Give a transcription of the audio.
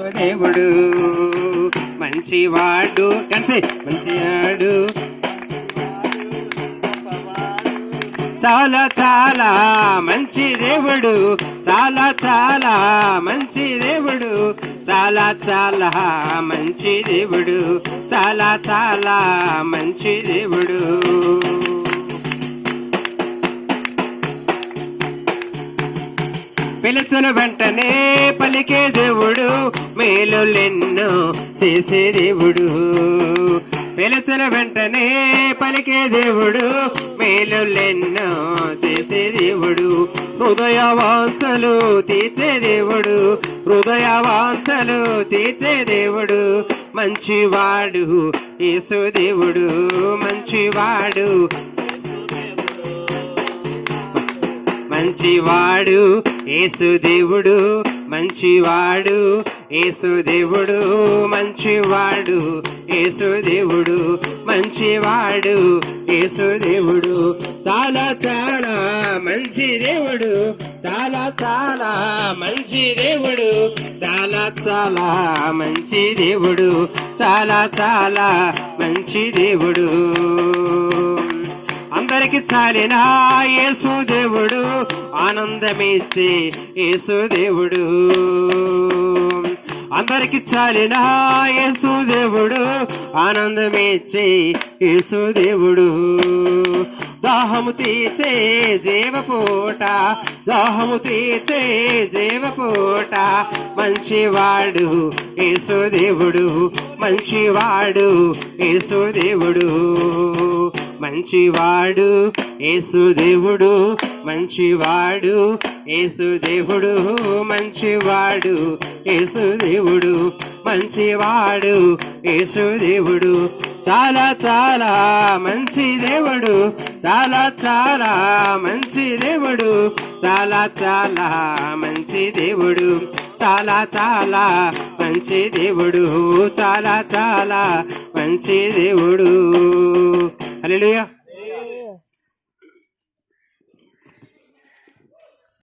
దేవుడు. మంచివాడు కలిసి మంచివాడు. చాలా చాలా మంచి దేవుడు. చాలా చాలా మంచి దేవుడు. చాలా చాలా మంచి దేవుడు. చాలా చాలా మంచి దేవుడు. పిలుచును వెంటనే పలికే దేవుడు మేలులెన్నో చేసే దేవుడు. పిలుచున వెంటనే పలికే దేవుడు మేలులెన్నో చేసే దేవుడు. హృదయ వాంసలు తీర్చే దేవుడు హృదయ వాంసలు తీర్చే దేవుడు. మంచివాడు యేసు దేవుడు మంచివాడు మంచివాడు యేసుదేవుడు మంచివాడు యేసుదేవుడు మంచివాడు యేసుదేవుడు మంచివాడు యేసుదేవుడు. చాలా చాలా మంచి దేవుడు చాలా చాలా మంచి దేవుడు చాలా చాలా మంచి దేవుడు చాలా చాలా మంచి దేవుడు అందరికి చాలిన యేసు దేవుడు ఆనందమిచ్చే యేసు దేవుడు అందరికి చాలిన యేసు దేవుడు ఆనందమిచ్చే యేసు దేవుడు దాహము తీర్చే జీవపూట దాహము తీర్చే జీవపూట మంచివాడు యేసు దేవుడు మంచివాడు యేసు దేవుడు మంచివాడు యేసుదేవుడు మంచివాడు యేసుదేవుడు మంచివాడు యేసుదేవుడు మంచివాడు యేసుదేవుడు చాలా చాలా మంచి దేవుడు చాలా చాలా మంచి దేవుడు చాలా చాలా మంచి దేవుడు చాలా చాలా మంచి దేవుడు చాలా చాలా మంచి దేవుడు. Aleluia.